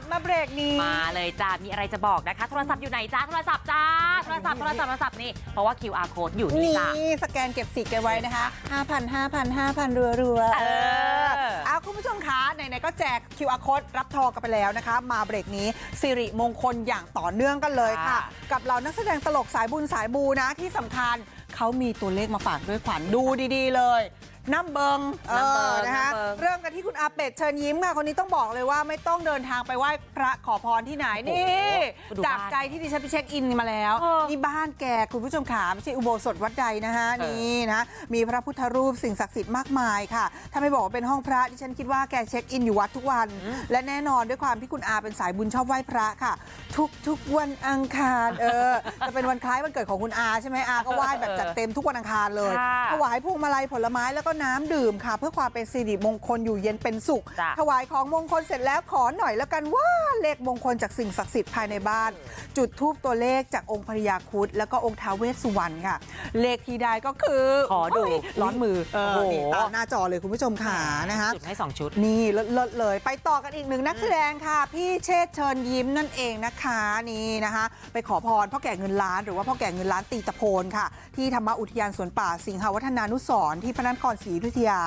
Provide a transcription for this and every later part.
บมาเบรกนี้ มาเลยจ้า มีอะไรจะบอกนะคะ โทรศัพท์อยู่ไหนจ้า โทรศัพท์จ้า โทรศัพท์ โทรศัพท์ โทรศัพท์นี่ เพราะว่า QR code อยู่นี่นี่จ้าสแกนเก็บสิทธิ์กันไว้นะคะ5,000 5,000 5,000รัวรัวๆเออเอาคุณผู้ชมคะไหนๆก็แจก QR code รับทองกันไปแล้วนะคะ มาเบรกนี้สิริมงคลอย่างต่อเนื่องกันเลยค่ะค่ะกับเรานักแสดงตลกสายบุญสายบูนะที่สำคัญเขามีตัวเลขมาฝากด้วยขวัญดูดี ๆ เลย น้ำเบิงเอน้ำเบิองนะคะน้ำเบิงเริ่มกันที่คุณอาเป็ดเชิญยิ้มค่ะคนนี้ต้องบอกเลยว่าไม่ต้องเดินทางไปไหว้พระขอพรที่ไหนนี่ดูจากบ้านใจที่ดิฉันไปเช็คอินมาแล้วเออนี่บ้านแกคุณผู้ชมขาไม่ใช่อุโบสถวัดใดนะฮะเออนี่นะมีพระพุทธรูปสิ่งศักดิ์สิทธิ์มากมายค่ะ ถ้าไม่บอกว่าเป็นห้องพระดิฉันคิดว่าแกเช็คอินอยู่วัดทุกวัน และแน่นอนด้วยความที่คุณอาเป็นสายบุญชอบไหว้พระค่ะ ทุกทุกๆวันอังคารเออจะเป็นวันคล้ายวันเกิดของคุณอาใช่ไหมอาก็ไหว้แบบจัดเต็มทุกวันอังคารเลยค่ะถวายพวงมาลัยผลไม้แล้วก็น้ำดื่มค่ะ เพื่อความเป็นสิริมงคลอยู่เย็นเป็นสุขจ้ะถวายของมงคลเสร็จแล้วขอหน่อยแล้วกันว่าเลขมงคลจากสิ่งศักดิ์สิทธิ์ภายในบ้าน จุดทูปตัวเลขจากองค์พญาครุดแล้วก็องค์ท้าวเวสสุวรรณค่ะ เลขที่ได้ก็คือขอดูโยร้อนมือเออโอ้โหนี่ตามหน้าจอเลยคุณผู้ชมขานะคะจุดให้2ชุดนี่เลิศๆเลย ไปต่อกันอีกหนึ่งนักแสดงค่ะ พี่เชษฐ์เชิญยิ้มนั่นเองนะคะนี่นะคะ ไปขอพรพ่อแก่เงินล้านหรือว่าพ่อแก่เงินล้านตีตะโพนค่ะ ที่ธรรมอุทยานสวนป่าสิงหวัฒนานุสรณ์ที่พระนครศรีอยุธยา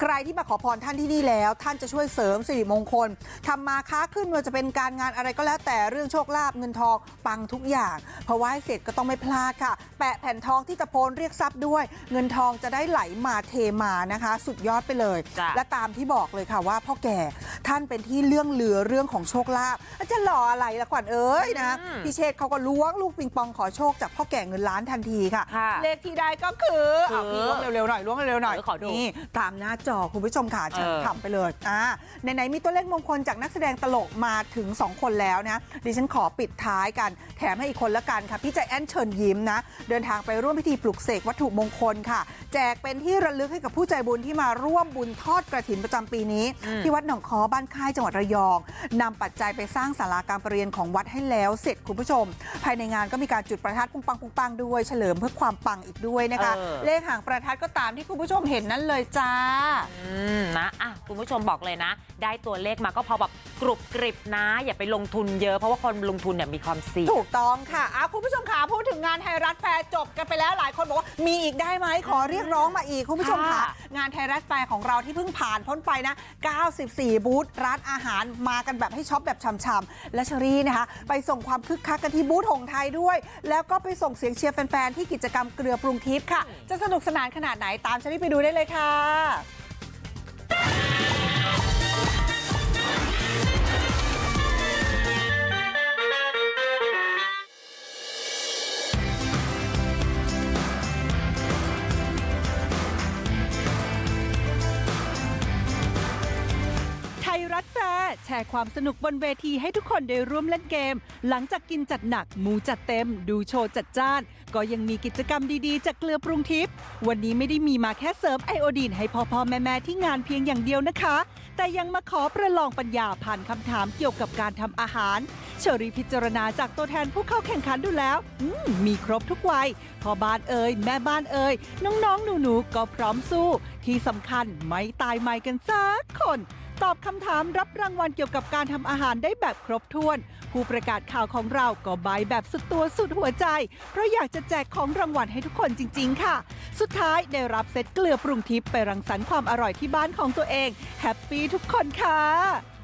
ใครที่มาขอพรท่านที่นี่แล้ว ท่านจะช่วยเสริมสิริมงคลทำมาค้าขึ้นไม่ว่าจะเป็นการงานอะไรก็แล้วแต่เรื่องโชคลาภเงินทองปังทุกอย่างพอไหว้เสร็จก็ต้องไม่พลาดค่ะ แปะแผ่นทองที่ตะโพนเรียกทรัพย์ด้วย เงินทองจะได้ไหลมาเทมานะคะ สุดยอดไปเลยจ้ะและตามที่บอกเลยค่ะว่าพ่อแก่ท่านเป็นที่เรื่องเลือเรื่องของโชคลาภแล้วจะหล่ออะไรละขวัญเอ้ยนะอืมพี่เชษฐ์เขาก็ล้วงลูกปิงปองขอโชคจากพ่อแก่เงินล้านทันทีค่ะค่ะเลขที่ได้ก็คือคือเอาพี่ล้วงเร็วๆหน่อยล้วงเร็วๆหน่อยเออขอดูนี่ตามหน้าจอคุณผู้ชมค่ะเออทำไปเลยอ่าไหนๆมีตัวเลขมงคลจากนักแสดงตลกมาถึง 2 คนแล้วนะดิฉันขอปิดท้ายกันแถมให้อีกคนละกันค่ะพี่ใจแอนเชิญยิ้มนะ เดินทางไปร่วมพิธีปลุกเสกวัตถุมงคลค่ะ แจกเป็นที่ระลึกให้กับผู้ใจบุญที่มาร่วมบุญทอดกระถินประจำปีนี้อืมที่วัดหนองคอบ้านค่ายจังหวัดระยองนำปัจจัยไปสร้างศาลาการประเรียนของวัดให้แล้วเสร็จคุณผู้ชม ภายในงานก็มีการจุดประทัดปุ้งปังปุ้งปังด้วยเฉลิมเพื่อความปังอีกด้วยนะคะเออเลขหางประทัดก็ตามที่คุณผู้ชมเห็นนั่นเลยจ้าอืมนะอะคุณผู้ชมบอกเลยนะ ได้ตัวเลขมาก็พอแบบกรุบกริบนะ อย่าไปลงทุนเยอะเพราะว่าคนลงทุนเนี่ยมีความเสี่ยงถูกต้องค่ะอะคุณผู้ชมขาพูดถึงงานไทยรัฐแฟร์จบกันไปแล้วหลายคนบอกว่ามีอีกได้ไหมขอเรียกร้องมาอีกคุณผู้ชมค่ะค่ะ งานไทยรัฐแฟร์ของเราที่เพิ่งผ่านพ้นไปนะ 94 บูธร้านอาหารมากันแบบให้ช็อปแบบช่ำๆและเชอรี่นะคะ ไปส่งความคึกคักกันที่บูธหงไทยด้วย แล้วก็ไปส่งเสียงเชียร์แฟนๆที่กิจกรรมเกลือปรุงทิพย์ค่ะ จะสนุกสนานขนาดไหนตามเชอรี่ไปดูได้เลยเลยค่ะ แชร์ความสนุกบนเวทีให้ทุกคนได้ร่วมเล่นเกม หลังจากกินจัดหนักมูจัดเต็ม ดูโชว์จัดจ้าน ก็ยังมีกิจกรรมดีๆ จากเกลือปรุงทิพย์วันนี้ไม่ได้มีมาแค่เสริมไอโอดีนให้พ่อพ่อๆแม่ๆที่งานเพียงอย่างเดียวนะคะ แต่ยังมาขอประลองปัญญาผ่านคำถามเกี่ยวกับการทำอาหารเชอรี่พิจารณาจากตัวแทนผู้เข้าแข่งขันดูแล้วมมีครบทุกวัยพ่อบ้านเอ่ยแม่บ้านเอ่ยน้องๆหนูๆก็พร้อมสู้ ที่สำคัญไม่ตายใหม่กันสักคน ตอบคำถามรับรางวัลเกี่ยวกับการทำอาหารได้แบบครบถ้วน ผู้ประกาศข่าวของเราก็บายแบบสุดตัวสุดหัวใจ เพราะอยากจะแจกของรางวัลให้ทุกคนจริง ๆ ค่ะ สุดท้ายได้รับเซตเกลือปรุงทิพย์ไปรังสรรค์ความอร่อยที่บ้านของตัวเองแฮปปี้ทุกคนค่ะ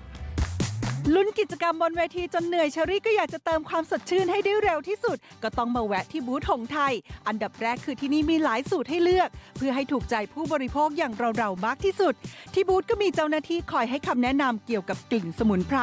ลุ้นกิจกรรมบนเวทีจนเหนื่อยเชอรี่ก็อยากจะเติมความสดชื่นให้ได้เร็วที่สุด ก็ต้องมาแวะที่บูธหงไทย อันดับแรกคือที่นี่มีหลายสูตรให้เลือก เพื่อให้ถูกใจผู้บริโภคอย่างเราๆมากที่สุด ที่บูธก็มีเจ้าหน้าที่คอยให้คำแนะนำเกี่ยวกับกลิ่นสมุนไพร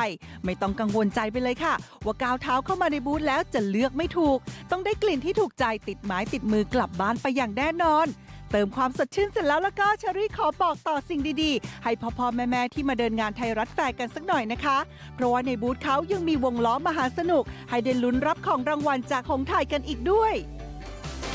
ไม่ต้องกังวลใจไปเลยค่ะ ว่าก้าวเท้าเข้ามาในบูธแล้วจะเลือกไม่ถูก ต้องได้กลิ่นที่ถูกใจติดไม้ติดมือกลับบ้านไปอย่างแน่นอน เติมความสดชื่นเสร็จแล้วแล้วก็เชอรี่ขอบอกต่อสิ่งดีๆ ให้พ่อๆแม่ๆที่มาเดินงานไทยรัฐแฟร์กันสักหน่อยนะคะ เพราะว่าในบูธเขายังมีวงล้อมหาสนุก ให้ได้ลุ้นรับของรางวัลจากของไทยกันอีกด้วย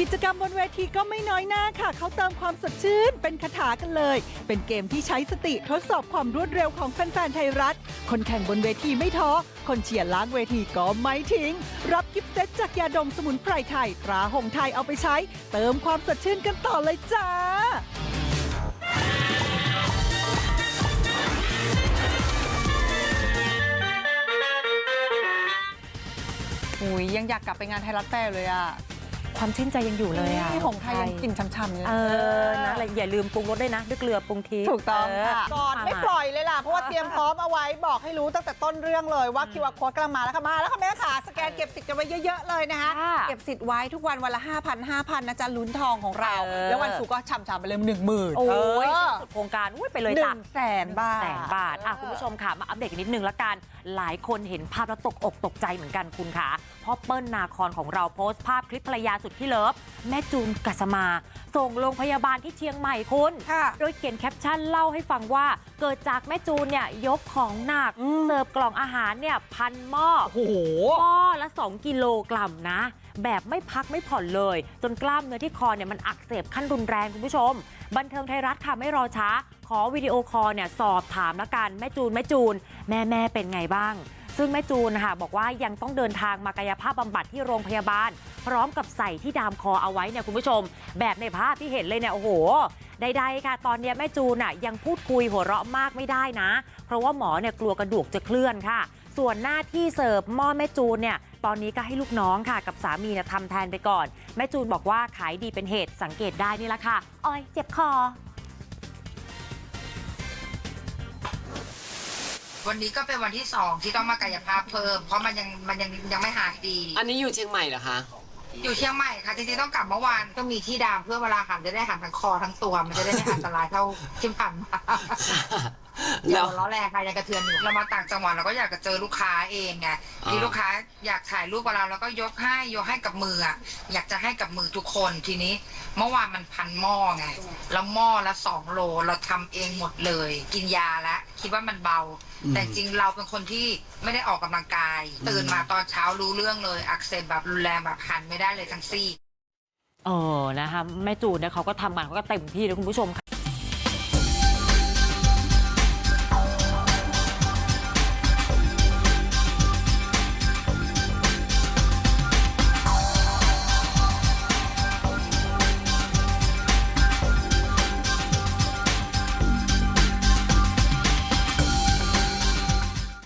กิจกรรมบนเวทีก็ไม่น้อยหน้าค่ะ เขาเติมความสดชื่น เป็นคาถากันเลย เป็นเกมที่ใช้สติทดสอบความรวดเร็วของแฟนๆไทยรัฐ คนแข่งบนเวทีไม่ท้อ คนเชียร์ล้างเวทีก็ไม่ทิ้ง รับกิฟต์เซตจากยาดมสมุนไพรไทย ตราหงไทยเอาไปใช้ เติมความสดชื่นกันต่อเลยจ้าไหุยยังอยากกลับไปงานไทยรัฐแฟร์เลยอะ ความชื่นใจยังอยู่เลยอะนี่ของไทยยังกลิ่นช่ำๆอยู่เลยเออนะแล้วอย่าลืมปรุงรสด้วยนะ ด้วยเกลือปรุงทิพย์ถูกต้องค่ะเก่อนไม่ปล่อยเลยล่ะ เพราะว่าเตรียมพร้อมเอาไว้บอกให้รู้ตั้งแต่ต้นเรื่องเลยว่า QR code กำลังมาแล้วค่ะมาแล้วค่ะแม่ค่ะสแกนเก็บสิทธิ์กันไว้เยอะๆเลยนะคะค่ะเก็บสิทธิ์ไว้ทุกวันวันละ5,000 5,000นะจ๊ะลุ้นทองของเราเออแล้ววันศุกร์ก็ฉ่ำๆไปเลยหนึ่งหมื่นโอ้ยเออสุดโครงการอุ้ยไปเลยหนึ่จ้ะงแสนบาทแสนบาทอะคุณผู้ชมค่ะมาอัปเดตกันนิดนึงละกันหลายคนเห็นภาพแล้วตกอกตกใจเหมือนกันคุณค่ะเพราะเปิ้ลนาคอนของเราโพสต์ภาพคลิปภรรยาสุดที่เลิฟแม่จูนกัสมา ส่งโรงพยาบาลที่เชียงใหม่คุณค่ะโดยเขียนแคปชั่นเล่าให้ฟังว่าเกิดจากแม่จูนเนี่ยยกของหนักอืมเสิร์ฟกล่องอาหารเนี่ยพันหม้อโอ้โหหม้อละ 2 กิโลกรัมนะ แบบไม่พักไม่ผ่อนเลย จนกล้ามเนื้อที่คอเนี่ยมันอักเสบขั้นรุนแรงคุณผู้ชม บันเทิงไทยรัฐค่ะไม่รอช้า ขอวิดีโอคอลเนี่ยสอบถามละกันแม่จูนแม่จูน แม่แม่เป็นไงบ้าง ซึ่งแม่จูนนะคะบอกว่ายังต้องเดินทางมากายภาพบำบัดที่โรงพยาบาล พร้อมกับใส่ที่ดามคอเอาไว้เนี่ยคุณผู้ชม แบบในภาพที่เห็นเลยเนี่ยโอ้โหใดๆค่ะ ตอนนี้แม่จูนอะยังพูดคุยหัวเราะมากไม่ได้นะ เพราะว่าหมอเนี่ยกลัวกระดูกจะเคลื่อนค่ะ ส่วนหน้าที่เสิร์ฟหม้อแม่จูนเนี่ยตอนนี้ก็ให้ลูกน้องค่ะ กับสามีเนี่ยทำแทนไปก่อน แม่จูนบอกว่าขายดีเป็นเหตุสังเกตได้นี่แหละค่ะอ้อยเจ็บคอ วันนี้ก็เป็นวันที่สองที่ต้องมากายภาพเพิ่ม เพราะมันยังมันยังยังไม่หายดี อันนี้อยู่เชียงใหม่เหรอคะ อยู่เชียงใหม่ค่ะจริงๆต้องกลับเมื่อวานก็มีที่ดามเพื่อเวลาหันจะได้หันทั้งคอทั้งตัว มันจะได้ไม่อันตรายเท่าที่ผ่านมาอ แล้ย่าวล้อแรงค่ะยังกระเทือนอยู่เรามาต่างจังหวัดเราก็อยากจะเจอลูกค้าเองไงอ่า ที่ลูกค้าอยากถ่ายรูปกับเราแล้วก็ยกให้ยกให้กับมืออะอยากจะให้กับมือทุกคนทีนี้ เมื่อวานมันพันหม้อไงแล้วหม้อละสองโลเราทำเองหมดเลย กินยาแล้วคิดว่ามันเบาแต่จริงเราเป็นคนที่ไม่ได้ออกกำลังกาย ตื่นมาตอนเช้ารู้เรื่องเลย อักเสบแบบรุนแรงแบบหันไม่ได้เลยทั้งซี่ เออนะคะแม่จูนเนี่ยเขาก็ทำงานเขาก็เต็มที่เลยคุณผู้ชมค่ะ